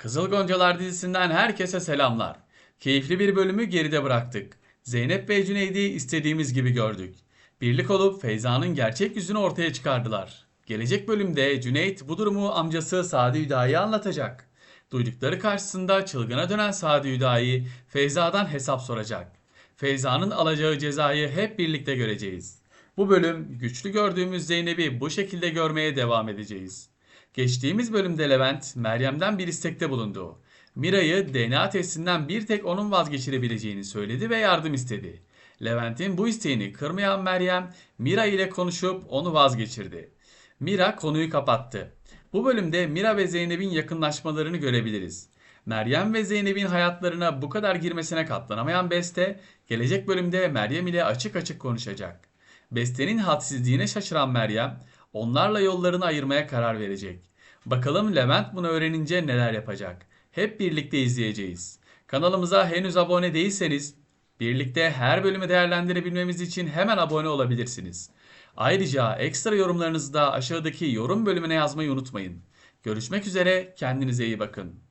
Kızıl Goncalar dizisinden herkese selamlar. Keyifli bir bölümü geride bıraktık. Zeynep ve Cüneyd'i istediğimiz gibi gördük. Birlik olup Feyza'nın gerçek yüzünü ortaya çıkardılar. Gelecek bölümde Cüneyt bu durumu amcası Sadi Hüdayi'ye anlatacak. Duydukları karşısında çılgına dönen Sadi Hüdayi Feyza'dan hesap soracak. Feyza'nın alacağı cezayı hep birlikte göreceğiz. Bu bölüm güçlü gördüğümüz Zeynep'i bu şekilde görmeye devam edeceğiz. Geçtiğimiz bölümde Levent, Meryem'den bir istekte bulundu. Mira'yı DNA testinden bir tek onun vazgeçirebileceğini söyledi ve yardım istedi. Levent'in bu isteğini kırmayan Meryem, Mira ile konuşup onu vazgeçirdi. Mira konuyu kapattı. Bu bölümde Mira ve Zeynep'in yakınlaşmalarını görebiliriz. Meryem ve Zeynep'in hayatlarına bu kadar girmesine katlanamayan Beste, gelecek bölümde Meryem ile açık açık konuşacak. Beste'nin hadsizliğine şaşıran Meryem, onlarla yollarını ayırmaya karar verecek. Bakalım Levent bunu öğrenince neler yapacak? Hep birlikte izleyeceğiz. Kanalımıza henüz abone değilseniz, birlikte her bölümü değerlendirebilmemiz için hemen abone olabilirsiniz. Ayrıca ekstra yorumlarınızı da aşağıdaki yorum bölümüne yazmayı unutmayın. Görüşmek üzere, kendinize iyi bakın.